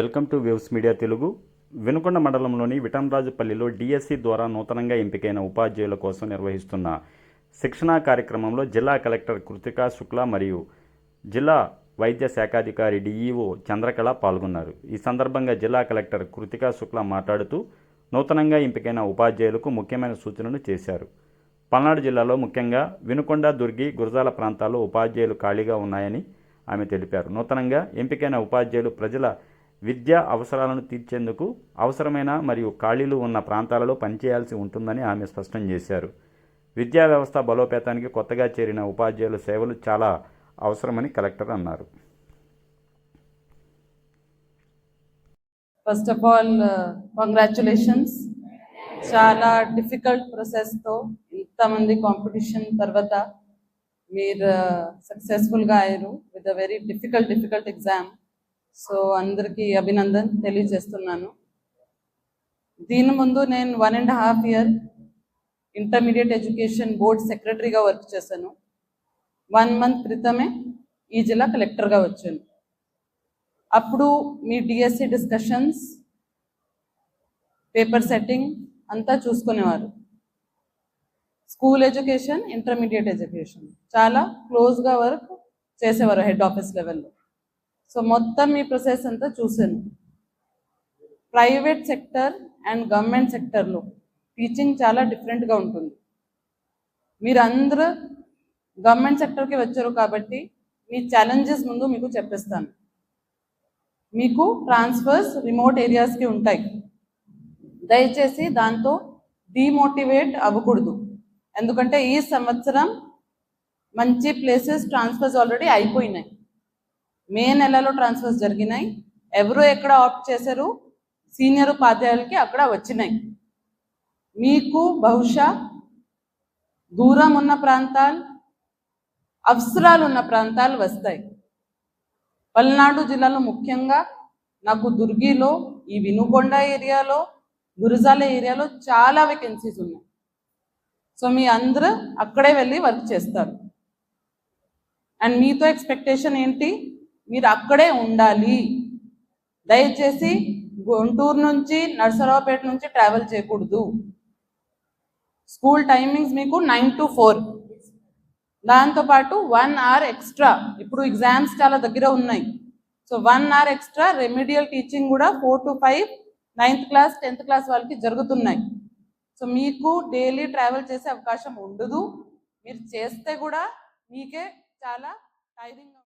Welcome to Waves Media Telugu. Vinukonda మండలంలోని విటంరాజుపల్లిలో DSC ద్వారా నూతనంగా ఎంపికైన ఉపాధ్యాయుల కోసం నిర్వహిస్తున్న శిక్షణా కార్యక్రమంలో జిల్లా కలెక్టర్ కృతికా శుక్లా మరియు జిల్లా వైద్య శాఖాధికారి డిఈఓ చంద్రకళ పాల్గొన్నారు. ఈ సందర్భంగా జిల్లా కలెక్టర్ కృతికా శుక్లా మాట్లాడుతూ నూతనంగా ఎంపికైన ఉపాధ్యాయులకు ముఖ్యమైన సూచనలు చేశారు. పల్నాడు జిల్లాలో ముఖ్యంగా వినుకొండ దుర్గి గురజాల ప్రాంతాల్లో ఉపాధ్యాయులు ఖాళీగా ఉన్నాయని ఆమె తెలిపారు. నూతనంగా ఎంపికైన ఉపాధ్యాయులు ప్రజల విద్యా అవసరాలను తీర్చేందుకు అవసరమైన మరియు ఖాళీలు ఉన్న ప్రాంతాలలో పనిచేయాల్సి ఉంటుందని ఆమె స్పష్టం చేశారు. విద్యా వ్యవస్థ బలోపేతానికి కొత్తగా చేరిన ఉపాధ్యాయుల సేవలు చాలా అవసరమని కలెక్టర్ అన్నారు. ఫస్ట్ ఆఫ్ ఆల్ కంగ్రాచులేషన్స్ చాలా డిఫికల్ట్ ప్రాసెస్తో ఇంతమంది కాంపిటీషన్ తర్వాత మీరు uh, సక్సెస్ఫుల్గా అయ్యారు with a very difficult difficult exam so అందరికీ అభినందన్ తెలియజేస్తున్నాను. దీని ముందు నేను one and half year intermediate education board సెక్రటరీగా వర్క్ చేశాను. వన్ మంత్ క్రితమే ఈ జిల్లా కలెక్టర్గా వచ్చాను. అప్పుడు మీ డిఎస్సి డిస్కషన్స్ పేపర్ సెట్టింగ్ అంతా చూసుకునేవారు. స్కూల్ ఎడ్యుకేషన్ ఇంటర్మీడియట్ ఎడ్యుకేషన్ చాలా క్లోజ్గా వర్క్ చేసేవారు హెడ్ ఆఫీస్ లెవెల్లో సో మొత్తం మీ ప్రాసెస్ అంతా చూశాను. ప్రైవేట్ సెక్టర్ అండ్ గవర్నమెంట్ సెక్టర్లో టీచింగ్ చాలా డిఫరెంట్గా ఉంటుంది. మీరు అందరూ గవర్నమెంట్ సెక్టర్కి వచ్చారు కాబట్టి మీ ఛాలెంజెస్ ముందు మీకు చెప్పిస్తాను. మీకు ట్రాన్స్ఫర్స్ రిమోట్ ఏరియాస్కి ఉంటాయి. దయచేసి దాంతో డిమోటివేట్ అవ్వకూడదు. ఎందుకంటే ఈ సంవత్సరం మంచి ప్లేసెస్ ట్రాన్స్ఫర్స్ ఆల్రెడీ అయిపోయినాయి. మే నెలలో ట్రాన్స్ఫర్స్ జరిగినాయి. ఎవరు ఎక్కడ ఆప్ట్ చేశారు? సీనియర్ ఉపాధ్యాయులకి అక్కడ వచ్చినాయి. మీకు బహుశా దూరం ఉన్న ప్రాంతాలు అవసరాలు ఉన్న ప్రాంతాలు వస్తాయి. పల్నాడు జిల్లాలో ముఖ్యంగా నాకు దుర్గిలో ఈ వినుకొండ ఏరియాలో గురజాల ఏరియాలో చాలా వేకెన్సీస్ ఉన్నాయి. సో మీ అందరూ అక్కడే వెళ్ళి వర్క్ చేస్తారు. అండ్ మీతో ఎక్స్పెక్టేషన్ ఏంటి? మీరు అక్కడే ఉండాలి. దయచేసి గుంటూరు నుంచి నర్సరావుపేట నుంచి ట్రావెల్ చేయకూడదు. స్కూల్ టైమింగ్స్ మీకు నైన్ టు ఫోర్. దాంతోపాటు వన్ అవర్ ఎక్స్ట్రా. ఇప్పుడు ఎగ్జామ్స్ చాలా దగ్గర ఉన్నాయి. So one hour extra remedial teaching కూడా four to five ninth class tenth class వాళ్ళకి జరుగుతున్నాయి. సో మీకు డైలీ ట్రావెల్ చేసే అవకాశం ఉండదు. మీరు చేస్తే కూడా మీకే చాలా టైరింగ్